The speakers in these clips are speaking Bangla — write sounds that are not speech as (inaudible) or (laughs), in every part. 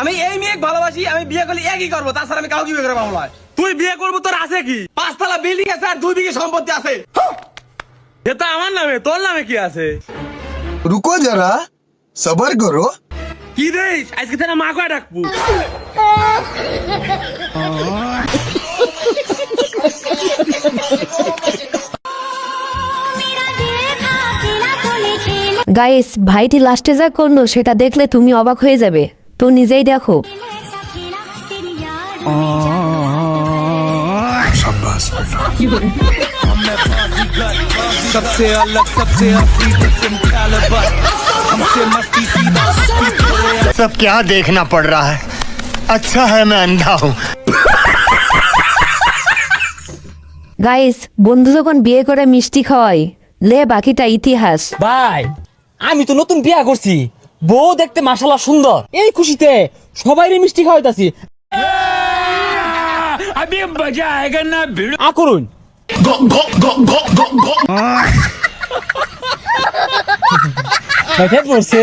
আমি এই মেয়ে ভালোবাসি আমি বিয়ে করলে একই করব তাছাড়া আমি কাউকে বিয়ে করে পাবো তুই বিয়ে করব তোর আছে কি? পাঁচতলা বিল্ডিং আছে আর দুই বিঘে সম্পত্তি আছে। এটা আমার নামে তোর নামে কি আছে? রুকো যারা সবার করো। কি রে আজকে তারা মা কয় ডাকবো? গাইস ভাইটি লাস্টে যা করল সেটা দেখলে তুমি অবাক হয়ে যাবে। তো নিজেই দেখো सबसे अलग सबसे असली किस्म कैलिबर हमसे मस्ती सीधा सब क्या देखना पड़ रहा है अच्छा है मैं अंधा हूँ গাইস বন্ধু যখন বিয়ে করে মিষ্টি খাওয়াই লে বাকিটা ইতিহাস ভাই আমি তো নতুন বিয়া করছি বউ দেখতে মাশাল্লাহ সুন্দর। এই খুশিতে সবাই মিষ্টি খাওয়াইতাছি। আমি মজা আয়েগা না ভিড়। আ করুন। পড়ছে।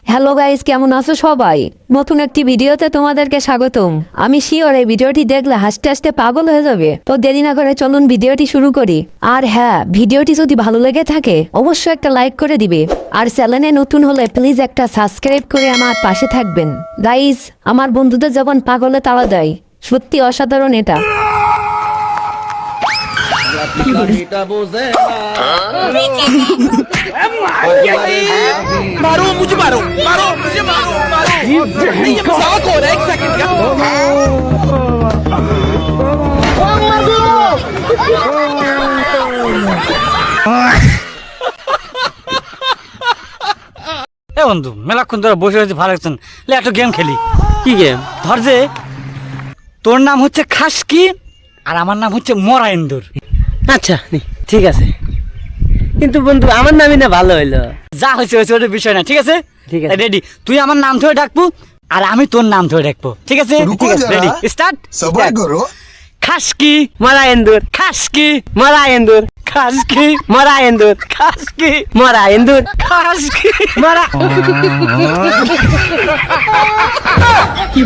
(laughs) হ্যালো গাইস কেমন আছো সবাই? নতুন একটি ভিডিওতে তোমাদেরকে স্বাগতম। আমি শিওর এই ভিডিওটি দেখলে হাসতে হাসতে পাগল হয়ে যাবে। তো দেরি না করে চলুন ভিডিওটি শুরু করি। আর হ্যাঁ ভিডিওটি যদি ভালো লেগে থাকে, অবশ্যই একটা লাইক করে দিবে। আর চ্যানেলে নতুন হলে প্লিজ একটা সাবস্ক্রাইব করে আমার পাশে থাকবেন। গাইস আমার বন্ধুদের যখন পাগলে তাড়া দেয়, সত্যি অসাধারণ এটা। मारो मुझे मारो मारो मुझे मारो मारो नहीं ये मजाक हो रहा है एक सेकंड का এ বন্ধু মেলাক্ষণ ধরে বসে রয়েছে ভালো লাগছেন লে একটা গেম খেলি কি গেম ধর যে তোর নাম হচ্ছে খাসকি আর আমার নাম হচ্ছে মরা ইন্দুর আচ্ছা ঠিক আছে। কিন্তু বন্ধু আমার নামই না ভালো হইল। যা হয়েছে হয়েছে ওটা বিষয় না ঠিক আছে? ঠিক আছে। রেডি তুই আমার নাম ধরে ডাকবো আর আমি তোর নাম ধরে ডাকবো ঠিক আছে? রেডি স্টার্ট সবাই করো। খাসকি। মরা এন্দুর। খাসকি। মরা এন্দুর। খাসকি। মরা এন্দুর। খাসকি। মরা এন্দুর। খাসকি। মরা (laughs) কি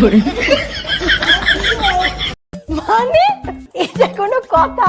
মানে এটা কোনো কথা।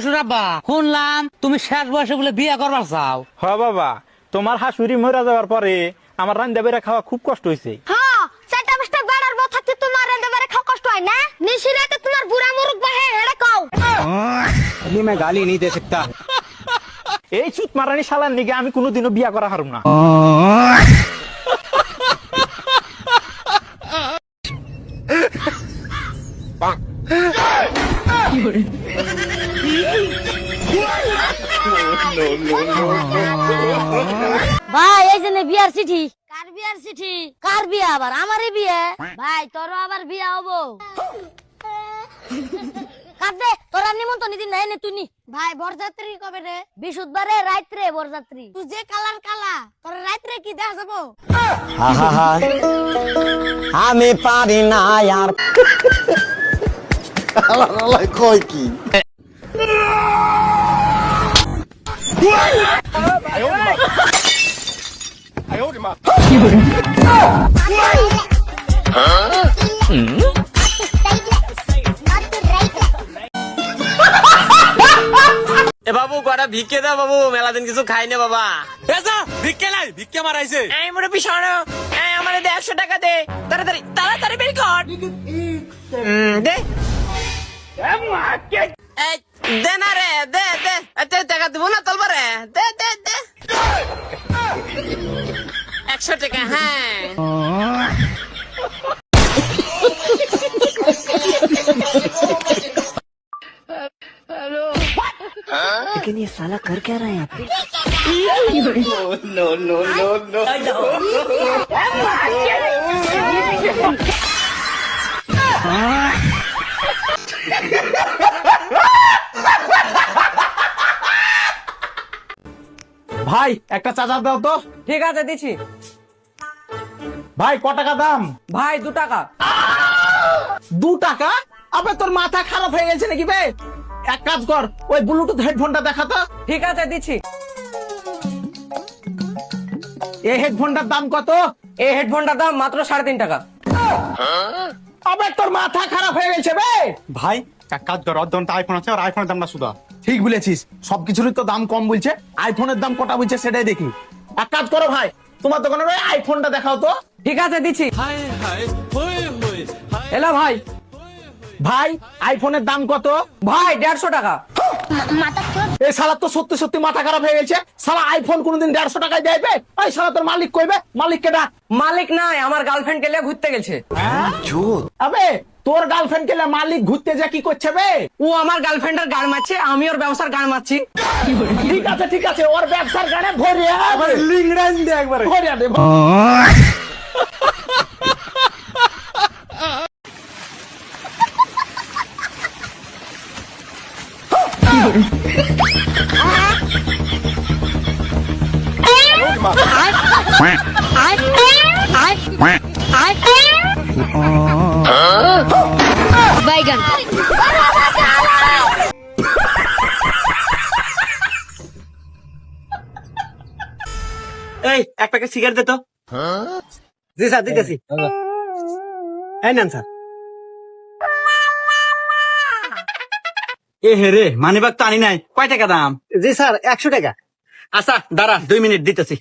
শুনলাম তুমি শেষ বয়সে বলে বিয়ে করবার চাও। হ বাবা তোমার হাসুরি মরা যাওয়ার পরে আমার রান্দা বেড়া খাওয়া খুব কষ্ট হয়েছে হ্যাঁ সেটা মিস্টার বেড়ার বউ থাকতে তোমার রেঁধে বেড়ে খাওয়া কষ্ট হয় না? নিশিরাতে তোমার বুড়া মুরুক বাহে হেড়ে কও। এই চুত মারানি শালার নিগে আমি কোনোদিনও বিয়া করা হারুম না। (laughs) ভাই এই যে বিয়ার চিঠি। কার বিয়ার চিঠি? কার বিয়া আবার? আমারই বিয়ে? ভাই তোর আবার বিয়া হব। কাঁদে তোরা নিমন্ত্রণ দিন নাই নে তুই ভাই বরযাত্রী কবে রে? বিশুদ্ধবারে রাত্রে বরযাত্রী। তুই যে কালার কালা তোর রাত্রে কি দেখা যাব? আমি পারি না আর কয় কি? (laughs) এ বাবু কটা ভিক্ষে দাও বাবু মেলা দিন কিছু খাই না বাবা। এসা ভিক্ষে নাই ভিক্ষে মারাইছে এই মোটে পিছন এই আমার দে একশো টাকা দে। তাড়াতাড়ি তাড়াতাড়ি বের কর। দে। এই, देना रे, दे दे। अच्छा जगह दूँ ना तलवार है दे दे दे। एक सौ टका है। हाँ। लेकिन ये साला कर क्या रहा है यहाँ पे? हाँ। ভাই একটা চার্জার দাও তো। ঠিক আছে দিছি ভাই ক টাকা দাম? ভাই দু টাকা। দু টাকা? আবার তোর মাথা খারাপ হয়ে গেছে নাকি ভাই এক কাজ কর ওই ব্লুটুথ হেডফোনটা দেখা তো। ঠিক আছে দিছি এই হেডফোনটার দাম কত? এই হেডফোনটার দাম মাত্র সাড়ে তিন টাকা। আবার তোর মাথা খারাপ হয়ে গেছে ভাই ভাই এক কাজ কর অর্ধ আইফোন আছে আর আইফোনের দামটা শুধু। ঠিক বলেছিস সবকিছুরই তো দাম কম বলছে আইফোনের দাম কটা বলছে সেটাই দেখি। এক কাজ করো ভাই তোমার দোকানের ওই আইফোনটা দেখাও তো। ঠিক আছে দিচ্ছি। এলো ভাই। ভাই আইফোনের দাম কত? ভাই দেড়শো টাকা। এই শালা তো সত্যি সত্যি মাথা খারাপ হয়ে গেছে। শালা আইফোন কোনোদিন দেড়শো টাকায় দেবে? ওই শালা তোর মালিক কইবে? মালিককে ডাক। মালিক নাই আমার গার্লফ্রেন্ড কে লিয়ে ঘুরতে গেছে। আবে তোর গার্লফ্রেন্ড কে মালিক ঘুরতে যা কি করছে বে? ও আমার গার্লফ্রেন্ডের গান মারছে আমি ওর ব্যবসার গান মারছি। ঠিক আছে ঠিক আছে ওর ব্যবসার গানে ভরে লিংড়ান দে একবার। ভরে দে বাইগান। এই এক প্যাকেট সিগারেট দে তো। জি স্যার দিতেছি। এই নেন স্যার। এ হে রে মানিবাগ তো আনি নাই। কয় টাকা দাম? জি স্যার একশো টাকা। আচ্ছা দাঁড়া দুই মিনিট দিতেছি।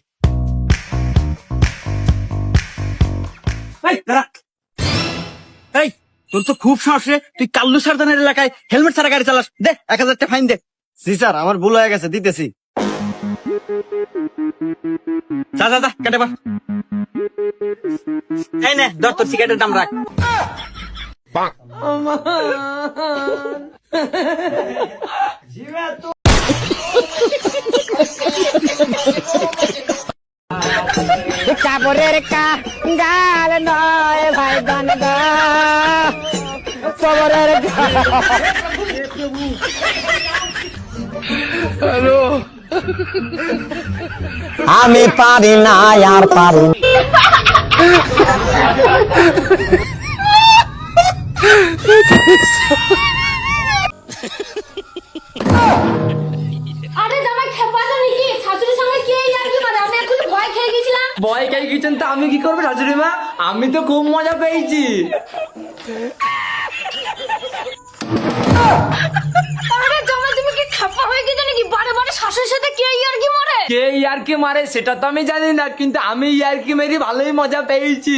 দাঁড়া। এই তোর তো খুব সাহস রে। তুই কাল্লু সারদানের এলাকায় হেলমেট ছাড়া গাড়ি চালাস। দে এক হাজার টাকা ফাইন দে। জি স্যার আমার ভুল হয়ে গেছে দিতেছি। যা যা যা কেটে পা। এই নে ধর তোর সিগারেটের দাম রাখ। (laughs) কাপড়ের নয় ভাই আমি পারি না আর পারি আরে (laughs) বয় খাই গেছেন তো আমি কি করব শাশুড়ি মা আমি তো খুব মজা পেয়েছি। আরে জামাই তুমি কি খেপা হয়ে গেছো নাকি? বারে বারে শাশুড়ির সাথে কে আর কি মরে? কে ইয়ারকি মারে সেটা তো আমি জানি না কিন্তু আমি ইয়ারকি মেরি ভালোই মজা পেয়েছি।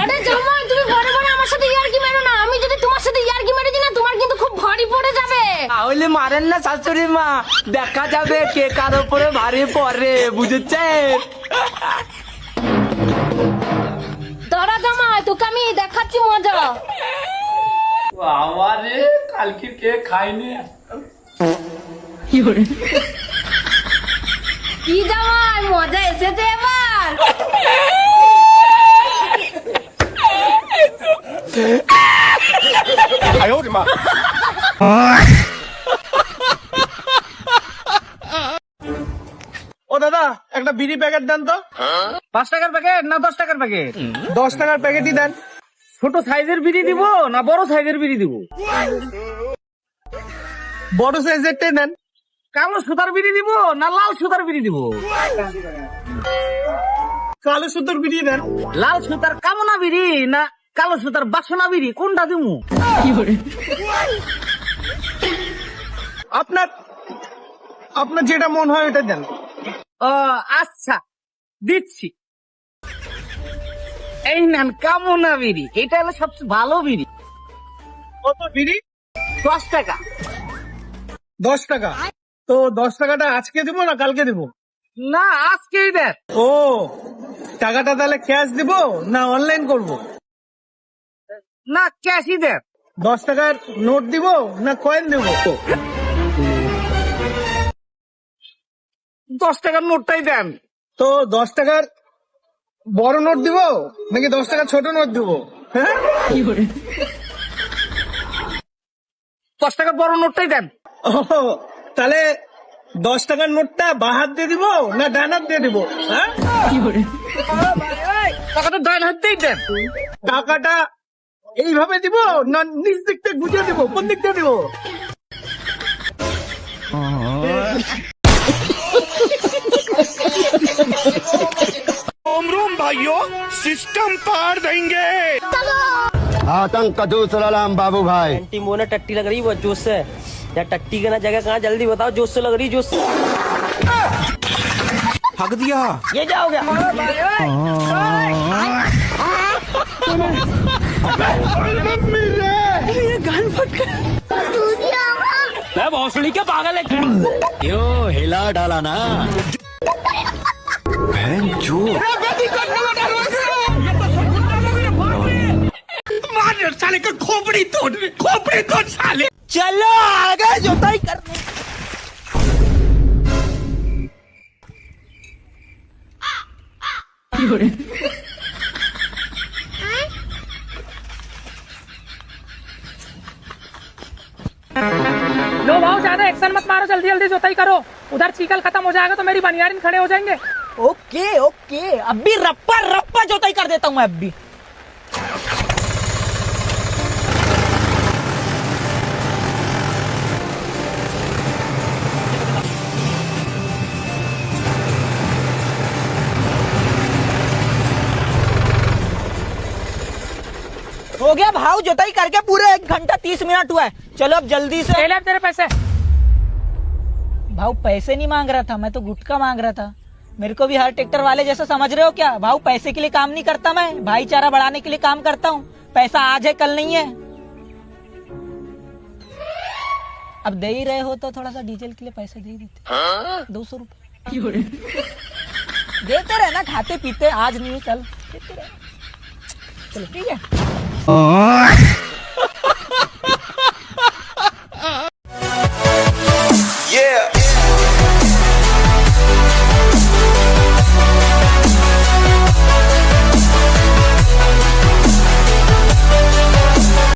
আরে জামাই তুমি বারে বারে আমার সাথে ইয়ার কি মেরো না আমি যদি তোমার সাথে ইয়ার কি মেরেছি না তোমার কিন্তু খুব ভারী পড়ে যাবে? তাহলে মারেন না শাশুড়ি মা। দেখা যাবে কে কার উপরে ভারী পড়ে বুঝেছেন? জামাই তোকে আমি দেখাচ্ছি মজা। আমারে কালকে কে খাইনি কি জামাই মজা এসেছে এবার। ও দাদা, একটা বিড়ি প্যাকেট দেন তো। পাঁচ টাকার প্যাকেট না দশ টাকার প্যাকেট? দশ টাকার প্যাকেটই দেন। ছোট সাইজের বিড়ি দিব না বড় সাইজের বিড়ি দিব? বড় সাইজেরটাই দেন কালো সুতার বিড়ি দিব না লাল সুতার বিড়ি দিব? কালো সুতোর বিড়ি দেন। লাল সুতার কামনা বিড়ি না কালো সুতার বাসনা বিড়ি? কোনটা দিমু? আপনার আপনার যেটা মন হয় ওটা দেন। ও আচ্ছা দিচ্ছি। এই নেন কামনা বিড়ি। এটা হলো সবচেয়ে ভালো বিড়ি। কত বিড়ি? দশ টাকা। দশ টাকা? তো দশ টাকাটা আজকে দিব না কালকে দিব? না আজকেই দেন। ও টাকাটা তাহলে ক্যাশ দিব না অনলাইন করব? না ক্যাশই দেন। দশ টাকার নোট দিব না কয়েন দেব? দশ টাকার নোটটাই দেন। তো দশ টাকার বড় নোট দিব নাকি দশ টাকার ছোট নোট দিব? হ্যাঁ? দশ টাকার বড় নোটটাই দেন। তাহলে দশ টাকার নোটটা বাঁ হাত দিয়ে দিব না ডান হাত দিয়ে দিব? হ্যাঁ? টাকাটা ডান হাত দিয়েই দেন। টাকাটা এইভাবে দিব না নিজ দিক থেকে গুজে দিব কোন দিক দিয়ে দিব? आतंक का दूसरा नाम बाबू भाई। टीमो ने टट्टी लग रही वो जोश से। या टट्टी का ना जगह कहाँ जल्दी बताओ जोश से लग रही जोश से। हक दिया। ये क्या हो गया मैं भोसड़ी के पागल है। क्यों हिला डाला ना। साले का खोपड़ी तोड़ खोपड़ी तोड़ साले। चलो आगे जोताई करने। लो भाव ज़्यादा एक्शन मत मारो जल्दी जल्दी जोताई करो। उधर चीकल खत्म हो जाएगा तो मेरी बनियारिन खड़े हो जाएँगे। Okay okay. अभी रप्पा रप्पा जोताई कर देता हूँ मैं अभी हो गया भाव जोताई करके पूरे एक घंटा तीस मिनट हुआ है। चलो अब जल्दी से ले तेरे पैसे। भाव पैसे नहीं मांग रहा था मैं तो गुटका मांग रहा था। मेरे को भी हर ट्रैक्टर वाले जैसा समझ रहे हो क्या? भाव पैसे के लिए काम नहीं करता मैं। भाईचारा बढ़ाने के लिए काम करता हूँ। पैसा आज है, कल नहीं है। अब दे ही रहे हो तो थोड़ा सा डीजल के लिए पैसे दे देते। दो सौ रुपये देते रहे ना, खाते पीते, आज नहीं, कल। देते रहे। चलो, ठीक है।